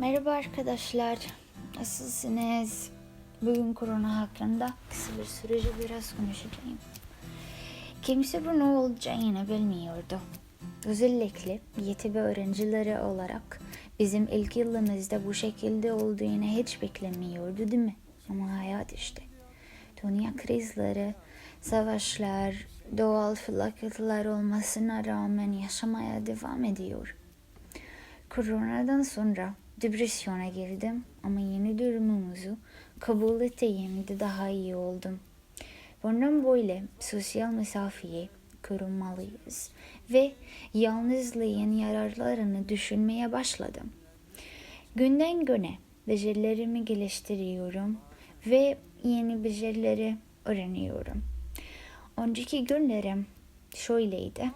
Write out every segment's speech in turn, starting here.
Merhaba arkadaşlar. Nasılsınız? Bugün korona hakkında kısa bir süreci biraz konuşacağım. Kimse bu ne olacağını bilmiyordu. Özellikle YTB öğrencileri olarak bizim ilk yılımızda bu şekilde olduğunu hiç beklemiyordu değil mi? Ama hayat işte. Dünya krizleri, savaşlar, doğal felaketler olmasına rağmen yaşamaya devam ediyor. Koronadan sonra depresyona girdim ama yeni durumumuzu kabul ettiğimde daha iyi oldum. Bundan böyle sosyal mesafeyi korunmalıyız ve yalnızlığın yararlarını düşünmeye başladım. Günden güne becerilerimi geliştiriyorum ve yeni becerileri öğreniyorum. Önceki günlerim şöyleydi.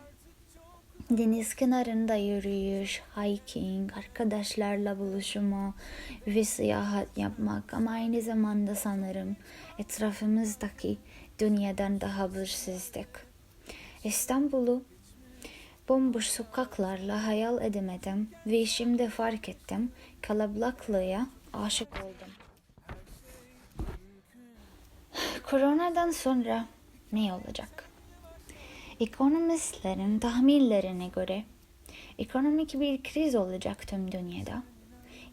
Deniz kenarında yürüyüş, hiking, arkadaşlarla buluşma ve seyahat yapmak ama aynı zamanda sanırım etrafımızdaki dünyadan daha hırsızdık. İstanbul'u bomboş sokaklarla hayal edemedim ve şimdi fark ettim kalabalıklığa aşık oldum. Koronadan sonra ne olacak? Ekonomistlerin tahminlerine göre ekonomik bir kriz olacak tüm dünyada.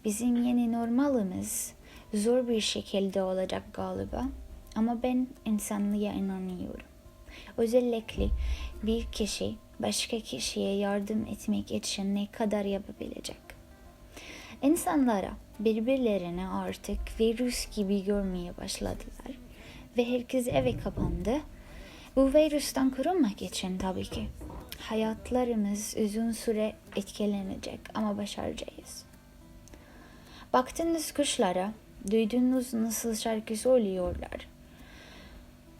Bizim yeni normalimiz zor bir şekilde olacak galiba ama ben insanlığa inanıyorum. Özellikle bir kişi başka kişiye yardım etmek için ne kadar yapabilecek? İnsanlara birbirlerini artık virüs gibi görmeye başladılar ve herkes eve kapandı. Bu virüsten korunmak için tabii ki. Hayatlarımız uzun süre etkilenecek ama başaracağız. Baktınız kuşlara, duydunuz nasıl şarkı söylüyorlar.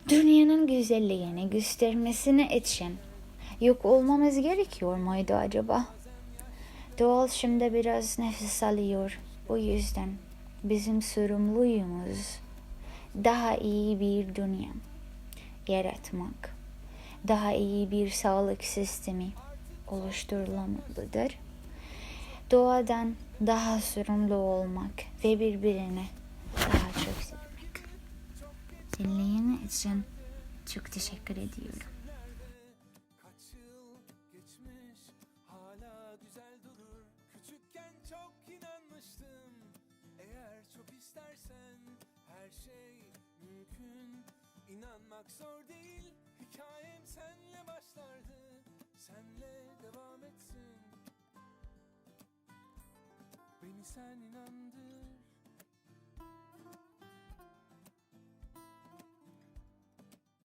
Dünyanın güzelliğini göstermesine için yok olmamız gerekiyor muydu acaba? Doğal şimdi biraz nefes alıyor. Bu yüzden bizim sorumluluğumuz daha iyi bir dünya yaratmak, daha iyi bir sağlık sistemi oluşturulmalıdır. Doğadan daha sorumlu olmak ve birbirini daha çok sevmek. Dinleyen için çok teşekkür ediyorum. Her şey mümkün İnanmak zor değil hikayem senle başlardı. Senle devam etsin. Beni sen inandır